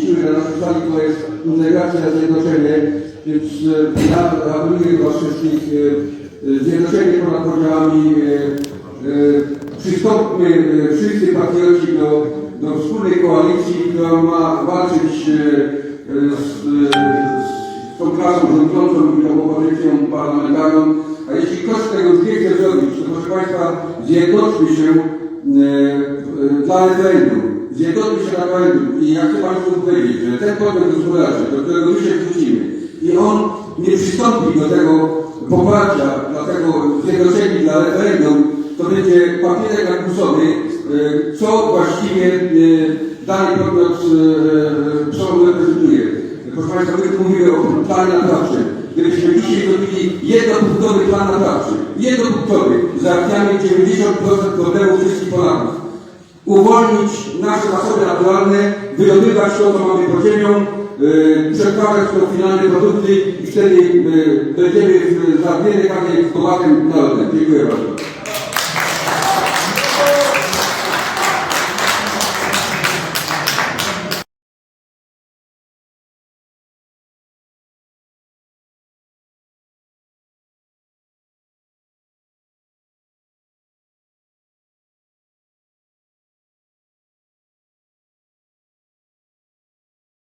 siły na naszej sali, to jest integracja, zjednoczenie, więc e, ja apeluję do Was wszystkich, e, e, zjednoczenie ponad podziałami, przystąpmy wszyscy patrioci do, do wspólnej koalicji, która ma walczyć z, z tą klasą rządzącą i tą opozycją parlamentarną, a jeśli ktoś tego nie chce zrobić, to proszę Państwa, zjednoczmy się dla referendum. Się na referendum i ja chcę Państwu powiedzieć, że ten podmiot gospodarczy, do którego my się wrzucimy i on nie przystąpi do tego poparcia, dla tego zjednoczenia dla referendum, to będzie papierek akusowy, e, co właściwie dany podmiot co reprezentuje. Proszę Państwa, my mówimy o planie naprawczym. Gdybyśmy dzisiaj zrobili jednopunktowy plan naprawczy, jednopunktowy, załatwiamy 90% problemów wszystkich Polaków. Uwolnić nasze zasoby naturalne, wydobywać to, co mamy pod ziemią, yy, przetwarzać to finalne produkty i wtedy yy, będziemy za wiele bardziej bogatym narodem. Dziękuję bardzo.